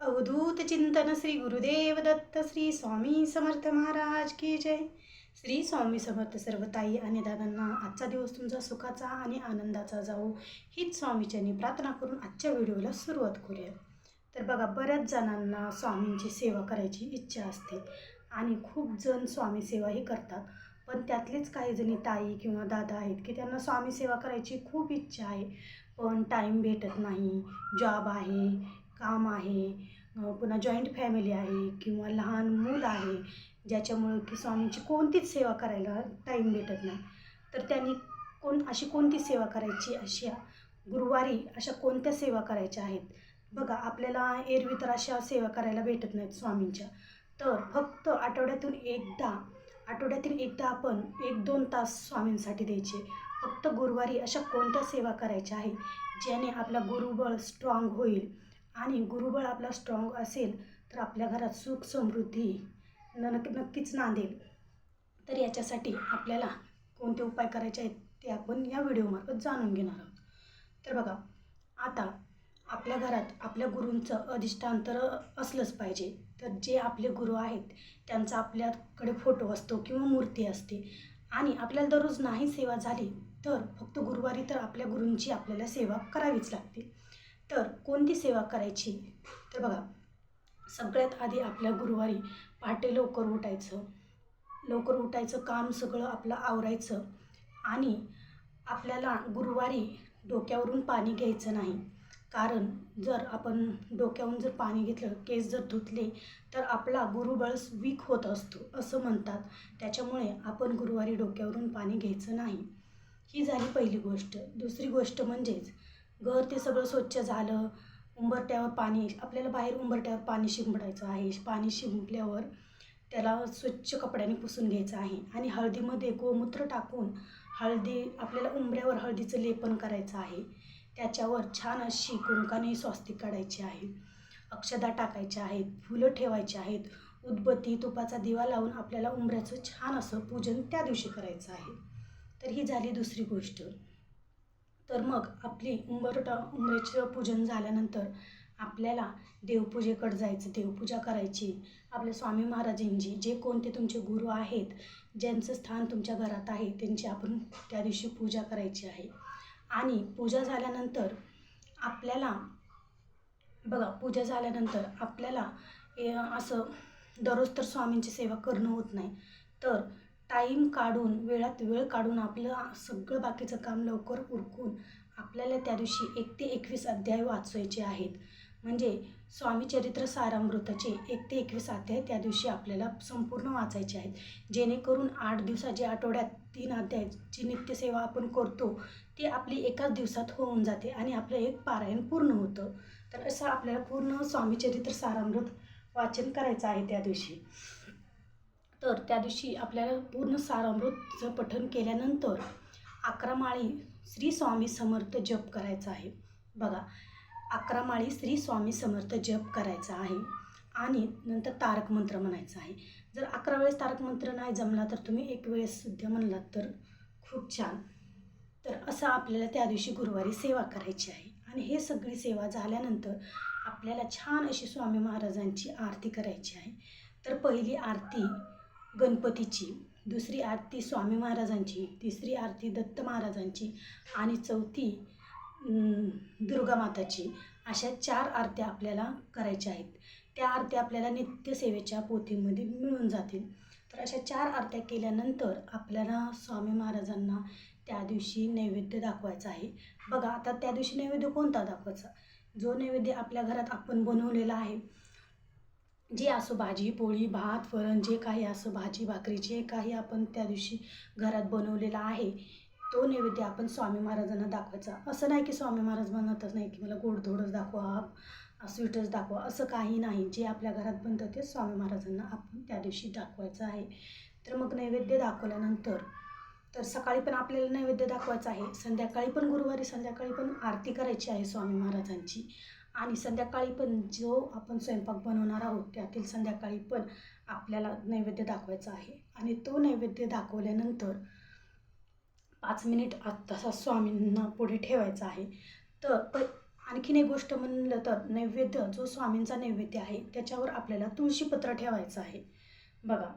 अवधूत चिंतन श्री गुरुदेव दत्त श्री स्वामी समर्थ महाराज की जय. श्री स्वामी समर्थ सर्व ताई आणि दादांना आजचा दिवस तुमचा सुखाचा आणि आनंदाचा जाऊ हीच स्वामीच्यांनी प्रार्थना करून आजच्या व्हिडिओला सुरुवात करूया. तर बघा बऱ्याच जणांना स्वामींची सेवा करायची इच्छा असते आणि खूप जण स्वामी सेवाही करतात. पण त्यातलेच काही जणी ताई किंवा दादा आहेत की त्यांना स्वामी सेवा करायची खूप इच्छा आहे. पण टाईम भेटत नाही जॉब आहे काम आहे पुन्हा जॉईंट फॅमिली आहे किंवा लहान मूल आहे ज्याच्यामुळं की स्वामींची कोणतीच सेवा करायला टाईम भेटत नाही. तर त्यांनी कोण अशी कोणती सेवा करायची? अशा गुरुवारी अशा कोणत्या सेवा करायच्या आहेत? बघा आपल्याला एरवी तर अशा सेवा करायला भेटत नाहीत स्वामींच्या. तर फक्त आठवड्यातून एकदा आठवड्यातील एकदा आपण एक दोन तास स्वामींसाठी द्यायचे. फक्त गुरुवारी अशा कोणत्या सेवा करायच्या आहे ज्याने आपला गुरुबळ स्ट्रॉंग होईल. आणि गुरुबळ आपला स्ट्रॉंग असेल तर आपल्या घरात सुख समृद्धी न नक्की नक्कीच नांदेल. तर याच्यासाठी आपल्याला कोणते उपाय करायचे आहेत ते आपण या व्हिडिओमार्फत जाणून घेणार आहोत. तर बघा आता आपल्या घरात आपल्या गुरूंचं अधिष्ठान तर असलंच पाहिजे. तर जे आपले गुरु आहेत त्यांचा आपल्याकडे फोटो असतो किंवा मूर्ती असते. आणि आपल्याला दररोज नाही सेवा झाली तर फक्त गुरुवारी तर आपल्या गुरूंची आपल्याला सेवा करावीच लागते. तर कोणती सेवा करायची? तर बघा सगळ्यात आधी आपल्या गुरुवारी पहाटे लवकर उठायचं. लवकर उठायचं काम सगळं आपलं आवरायचं आणि आपल्याला गुरुवारी डोक्यावरून पाणी घ्यायचं नाही. कारण जर आपण डोक्यावरून जर पाणी घेतलं केस जर धुतले तर आपला गुरुबळ वीक होत असतो असं म्हणतात. त्याच्यामुळे आपण गुरुवारी डोक्यावरून पाणी घ्यायचं नाही. ही झाली पहिली गोष्ट. दुसरी गोष्ट म्हणजेच घर ते सगळं स्वच्छ झालं. उंबरट्यावर पाणी आपल्याला बाहेर उंबरट्यावर पाणी शिंपडायचं आहे. पाणी शिंपल्यावर त्याला स्वच्छ कपड्याने पुसून घ्यायचं आहे. आणि हळदीमध्ये गोमूत्र टाकून हळदी आपल्याला उंबऱ्यावर हळदीचं लेपन करायचं आहे. त्याच्यावर छान अशी कुंकाने स्वास्तिक काढायची आहे. अक्षदा टाकायच्या आहेत. फुलं ठेवायची आहेत. उदबत्ती तुपाचा दिवा लावून आपल्याला उंबऱ्याचं छान असं पूजन त्या दिवशी करायचं आहे. तर ही झाली दुसरी गोष्ट. तर मग आपली उंबरटा उंबरेचं पूजन झाल्यानंतर आपल्याला देवपूजेकडे जायचं देवपूजा करायची. आपल्या स्वामी महाराजांची जे कोणते तुमचे गुरु आहेत ज्यांचं स्थान तुमच्या घरात आहे त्यांची आपण त्या दिवशी पूजा करायची आहे. आणि पूजा झाल्यानंतर आपल्याला बघा पूजा झाल्यानंतर आपल्याला ए, असं दररोज तर स्वामींची सेवा करणं होत नाही. तर टाईम काढून वेळात वेळ काढून आपलं सगळं बाकीचं काम लवकर उरकून आपल्याला त्या दिवशी एक ते एकवीस अध्याय वाचवायचे आहेत. म्हणजे स्वामी चरित्र सारामृताचे एक ते एकवीस अध्याय त्या दिवशी आपल्याला संपूर्ण वाचायचे आहेत. जेणेकरून आठ दिवसाच्या आठवड्यात तीन अध्याय जी नित्यसेवा आपण करतो ती आपली एकाच दिवसात होऊन जाते आणि आपलं एक पारायण पूर्ण होतं. तर असं आपल्याला पूर्ण स्वामी चरित्र सारामृत वाचन करायचं आहे त्या दिवशी. तर त्या दिवशी आपल्याला पूर्ण सारामृतचं पठण केल्यानंतर अकरा माळी श्री स्वामी समर्थ जप करायचा आहे. बघा अकरा माळी श्री स्वामी समर्थ जप करायचा आहे आणि नंतर तारक मंत्र म्हणायचा आहे. जर अकरा वेळेस तारक मंत्र नाही जमला तर तुम्ही एक वेळेस सुद्धा म्हणलात तर खूप छान. तर असं आपल्याला त्या दिवशी गुरुवारी सेवा करायची आहे आणि हे सगळी सेवा झाल्यानंतर आपल्याला छान अशी स्वामी महाराजांची आरती करायची आहे. तर पहिली आरती गणपतीची दुसरी आरती स्वामी महाराजांची तिसरी आरती दत्त महाराजांची आणि चौथी दुर्गा माताची अशा चार आरत्या आपल्याला करायच्या आहेत. त्या आरत्या आपल्याला नित्यसेवेच्या पोथीमध्ये मिळून जातील. तर अशा चार आरत्या केल्यानंतर आपल्याला स्वामी महाराजांना त्या दिवशी नैवेद्य दाखवायचा आहे. बघा आता त्या दिवशी नैवेद्य कोणता दाखवायचा? जो नैवेद्य आपल्या घरात आपण बनवलेला आहे जे असो भाजी पोळी भात वरण जे काही असं भाजी भाकरी जे काही आपण त्या दिवशी घरात बनवलेलं आहे तो नैवेद्य आपण स्वामी महाराजांना दाखवायचा. असं नाही की स्वामी महाराज म्हणतच नाही की मला गोडधोडच दाखवा स्वीटच दाखवा असं काही नाही. जे आपल्या घरात बनतं ते स्वामी महाराजांना आपण त्या दिवशी दाखवायचं आहे. तर मग नैवेद्य दाखवल्यानंतर तर सकाळी पण आपल्याला नैवेद्य दाखवायचं आहे. संध्याकाळी पण गुरुवारी संध्याकाळी पण आरती करायची आहे स्वामी महाराजांची. आणि संध्याकाळी पण जो आपण स्वयंपाक बनवणार आहोत त्यातील संध्याकाळी पण आपल्याला नैवेद्य दाखवायचा आहे. आणि तो नैवेद्य दाखवल्यानंतर पाच मिनिट आत स्वामींना पुढे ठेवायचा आहे. तर आणखीन एक गोष्ट म्हणलं तर नैवेद्य जो स्वामींचा नैवेद्य आहे त्याच्यावर आपल्याला तुळशीपत्र ठेवायचं आहे. बघा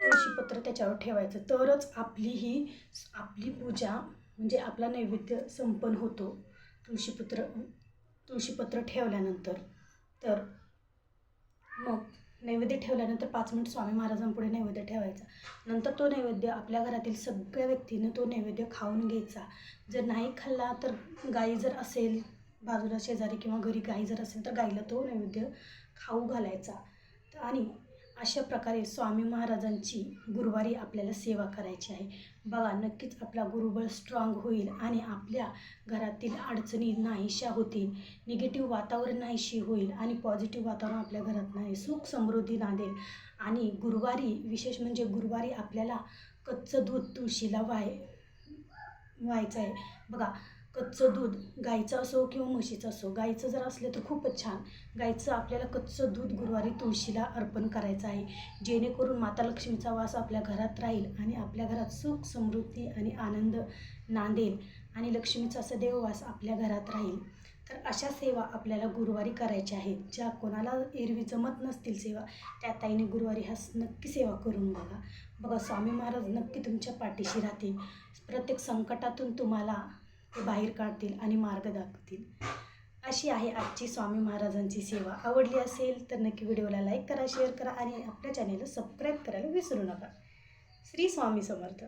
तुळशीपत्र त्याच्यावर ठेवायचं. तरच आपली ही आपली पूजा म्हणजे आपला नैवेद्य संपन्न होतो. तुळशीपत्र तुळशीपत्र ठेवल्यानंतर. तर मग नैवेद्य ठेवल्यानंतर पाच मिनिट स्वामी महाराजांपुढे नैवेद्य ठेवायचा. नंतर तो नैवेद्य आपल्या घरातील सगळ्या व्यक्तीनं तो नैवेद्य खाऊन घ्यायचा. जर नाही खाल्ला तर गाई जर असेल बाजूला शेजारी किंवा घरी गाई जर असेल तर गाईला तो नैवेद्य खाऊ घालायचा. तर आणि अशा प्रकारे स्वामी महाराजांची गुरुवारी आपल्याला सेवा करायची आहे. बघा नक्कीच आपला गुरुबळ स्ट्रॉंग होईल आणि आपल्या घरातील अडचणी नाहीशा होतील. निगेटिव्ह वातावरण नाहीशी होईल आणि पॉझिटिव्ह वातावरण आपल्या घरात नाही. सुख समृद्धी नांदेल आणि गुरुवारी विशेष म्हणजे गुरुवारी आपल्याला कच्चं दूध तुळशीला वाय व्हायचं आहे बघा कच्चं दूध गाईचं असो किंवा म्हशीचं असो गाईचं जर असलं तर खूपच छान. गाईचं आपल्याला कच्चं दूध गुरुवारी तुळशीला अर्पण करायचं आहे. जेणेकरून माता लक्ष्मीचा वास आपल्या घरात राहील आणि आपल्या घरात सुख समृद्धी आणि आनंद नांदेल आणि लक्ष्मीचा सदैव वास आपल्या घरात राहील. तर अशा सेवा आपल्याला गुरुवारी करायच्या आहेत. ज्या कोणाला एरवी जमत नसतील सेवा त्या ताईने गुरुवारी हा नक्की सेवा करून बघा. बघा स्वामी महाराज नक्की तुमच्या पाठीशी राहतील. प्रत्येक संकटातून तुम्हाला ते बाहेर काढतील आणि मार्ग दाखवतील. अशी आहे आजची स्वामी महाराजांची सेवा. आवडली असेल तर नक्की व्हिडिओला लाईक करा शेअर करा आणि आपल्या चॅनेलला सबस्क्राईब करायला विसरू नका. श्री स्वामी समर्थ.